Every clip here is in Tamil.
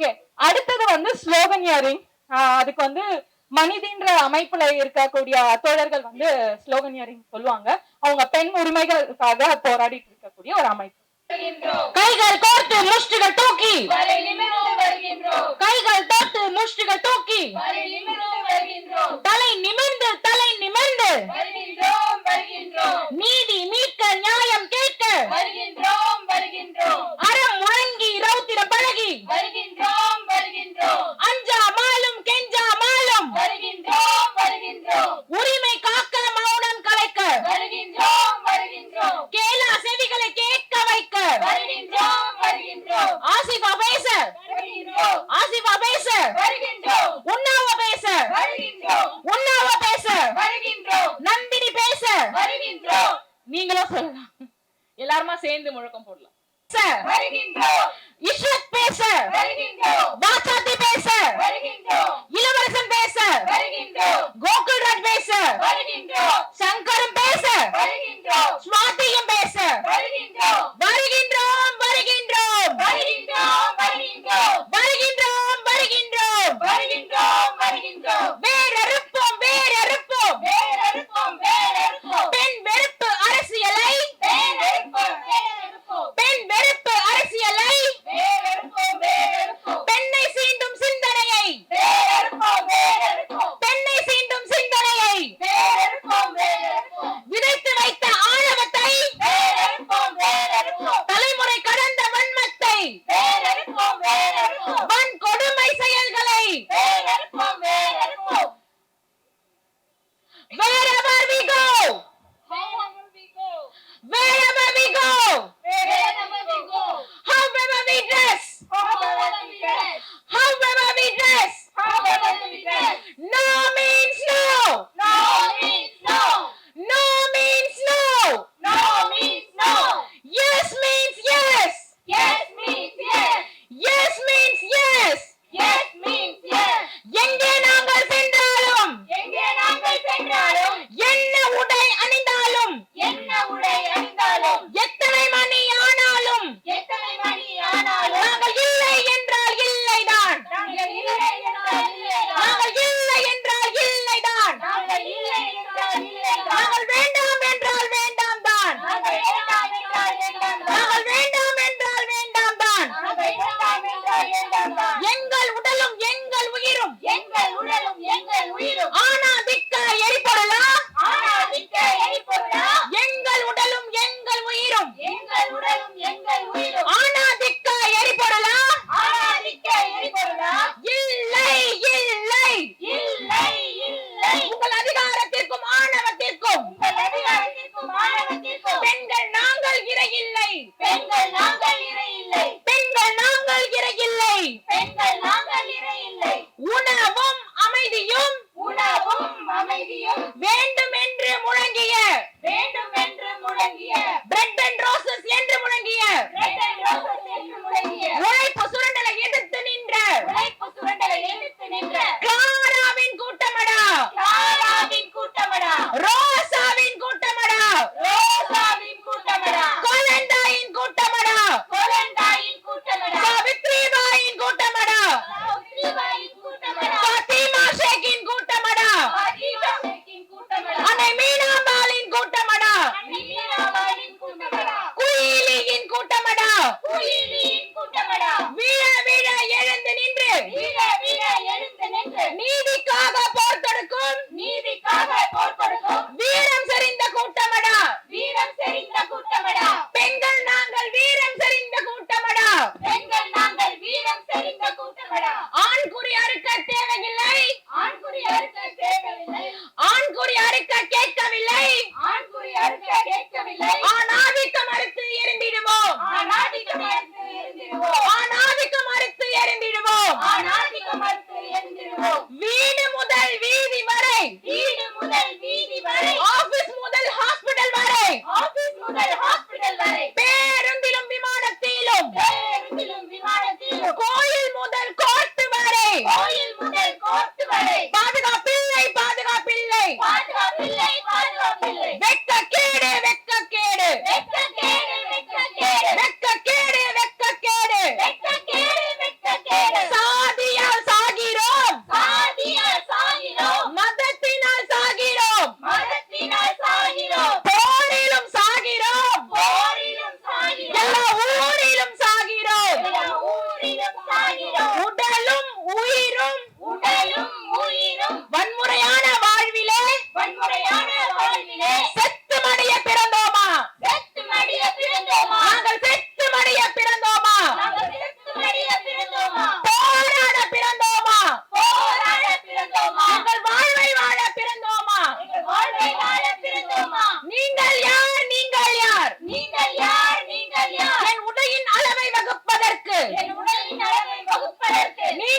ஓகே அடுத்தது வந்து ஸ்லோகன்யாரிங் அதுக்கு வந்து மனிதின்ற அமைப்புல இருக்கக்கூடிய தோழர்கள் வந்து ஸ்லோகன்யாரிங் சொல்லுவாங்க. அவங்க பெண் உரிமைகளுக்காக போராடிட்டு இருக்கக்கூடிய ஒரு அமைப்பு. கைகள் கோர்த்து முஷ்டிகள் தூக்கி. கைகள் தோத்து முஷ்டிகள் தூக்கி. தலை நிமிர்ந்து தலை நிமிர்ந்து. நீதி ஆசிபா பேச. வருகின்றோம். பேச. வருகின்றோம். பேச. வருகின்றோம். நந்தினி பேச. வருகின்றோம். நீங்களும் சொல்லலாம். எல்லாருமா சேர்ந்து முழக்கம் போடலாம். வருகின்றோம். இஷ்ரத் பேச. வருகின்றோம். பாசாத்தி பேச. வருகின்றோம். இளவரசன் பேச. வருகின்றோம்.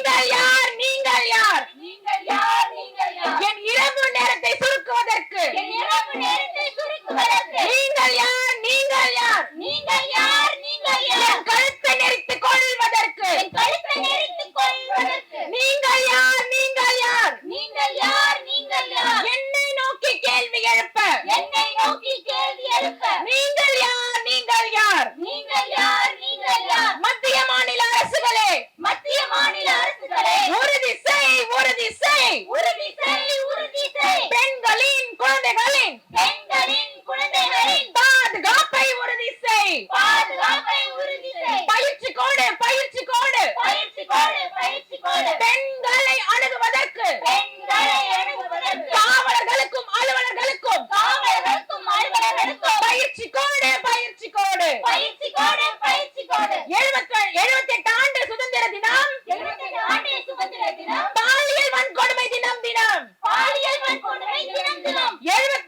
நீங்கள் யார் நீங்கள் யார் என் இரவு நேரத்தை சுருக்குவதற்கு நீங்கள் யார் நீங்கள் யார் நீங்கள் யார் நீங்கள் யார் கழுத்தை நெரித்து கொள்வதற்கு கழுத்தை நெரித்து கொள்வதற்கு நீங்கள் யார் நீங்கள் யார் நீங்கள் யார் நீங்கள் யார் என்னை நோக்கி கேள்வி எழுப்ப என்னை நோக்கி கேள்வி எழுப்ப நீங்கள் யார் நீங்கள் யார் நீங்கள் யார் What did he say? What did he say? எழுபத்தி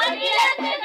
Olvídate